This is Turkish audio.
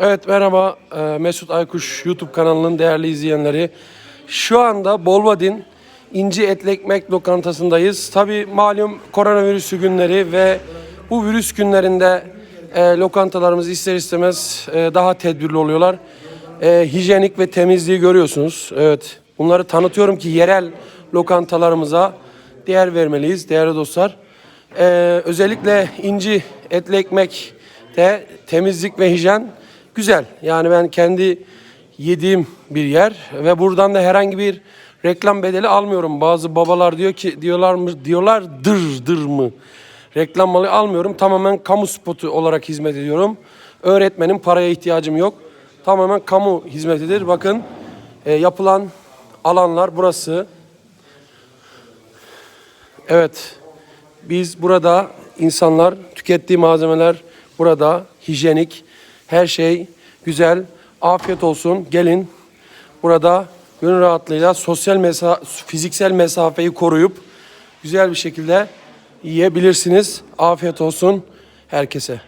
Evet merhaba e, Mesut Aykuş YouTube kanalının değerli izleyenleri. Şu anda Bolvadin İnci Etli Ekmek lokantasındayız. Tabi malum koronavirüsü günleri ve bu virüs günlerinde e, lokantalarımız ister istemez e, daha tedbirli oluyorlar. E, hijyenik ve temizliği görüyorsunuz. Evet bunları tanıtıyorum ki yerel lokantalarımıza değer vermeliyiz değerli dostlar. E, özellikle İnci Etli de temizlik ve hijyen güzel. Yani ben kendi yediğim bir yer ve buradan da herhangi bir reklam bedeli almıyorum. Bazı babalar diyor ki diyorlar mı diyorlar dır dır mı? Reklam malı almıyorum. Tamamen kamu spotu olarak hizmet ediyorum. Öğretmenin paraya ihtiyacım yok. Tamamen kamu hizmetidir. Bakın e, yapılan alanlar burası. Evet. Biz burada insanlar tükettiği malzemeler burada hijyenik her şey güzel. Afiyet olsun. Gelin burada gönül rahatlığıyla sosyal mesa fiziksel mesafeyi koruyup güzel bir şekilde yiyebilirsiniz. Afiyet olsun herkese.